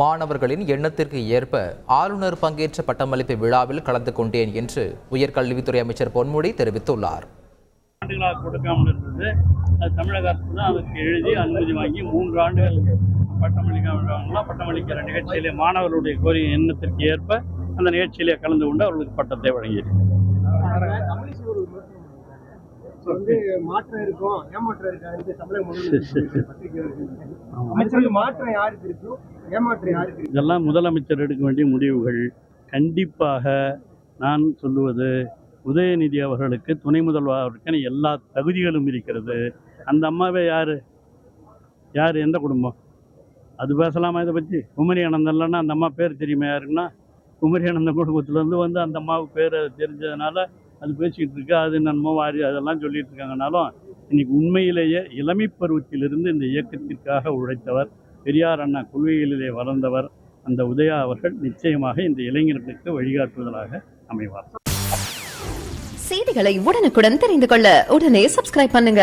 மாணவர்களின் எண்ணத்திற்கு ஏற்ப ஆளுநர் பங்கேற்ற பட்டமளிப்பு விழாவில் கலந்து கொண்டேன் என்று உயர்கல்வித்துறை அமைச்சர் பொன்முடி தெரிவித்துள்ளார். ஆண்டுகளாக கொடுக்காமல் இருந்தது. அது தமிழக அரசு தான் அதுக்கு எழுதி அனுமதி வாங்கி மூன்று ஆண்டுகள் பட்டமளிக்காமல் பட்டமளிக்கிற நிகழ்ச்சியிலே மாணவர்களுடைய கோரிய எண்ணத்திற்கு ஏற்ப அந்த நிகழ்ச்சியிலே கலந்து கொண்டு அவர்களுக்கு பட்டத்தை வழங்கியிருக்கிறது வந்து மாற்றம் இருக்கும் ஏமாற்றம் இருக்காது தமிழக மாற்றம் யாருக்கு இருக்கும் ஏமாற்றம் யாருக்கு இதெல்லாம் முதலமைச்சர் எடுக்க வேண்டிய முடிவுகள். கண்டிப்பாக நான் சொல்லுவது உதயநிதி அவர்களுக்கு துணை முதல்வருக்கான எல்லா தகுதிகளும் இருக்கிறது. அந்த அம்மாவே யார்? யார்? எந்த குடும்பம்? அது பேசலாமா இதை பற்றி குமரி ஆனந்தம்லன்னா அந்த அம்மா பேர் தெரியுமா யாருன்னா குமரி ஆனந்தம் குடும்பத்துலேருந்து வந்து அந்த அம்மாவுக்கு பேர் தெரிஞ்சதுனால அது பேசிக்கிட்டு இருக்கு. அது நன்மோ வாரி அதெல்லாம் சொல்லிட்டு இருக்காங்கனாலும் இன்னைக்கு உண்மையிலேயே இளமை பருவத்திலிருந்து இந்த இயக்கத்திற்காக உழைத்தவர் பெரியார் அண்ணா கொள்கைகளிலே வளர்ந்தவர் அந்த உதயா அவர்கள் நிச்சயமாக இந்த இளைஞர்களுக்கு வழிகாட்டுவதாக அமைவார். செய்திகளை உடனுக்குடன் தெரிந்து கொள்ள உடனே சப்ஸ்கிரைப் பண்ணுங்க.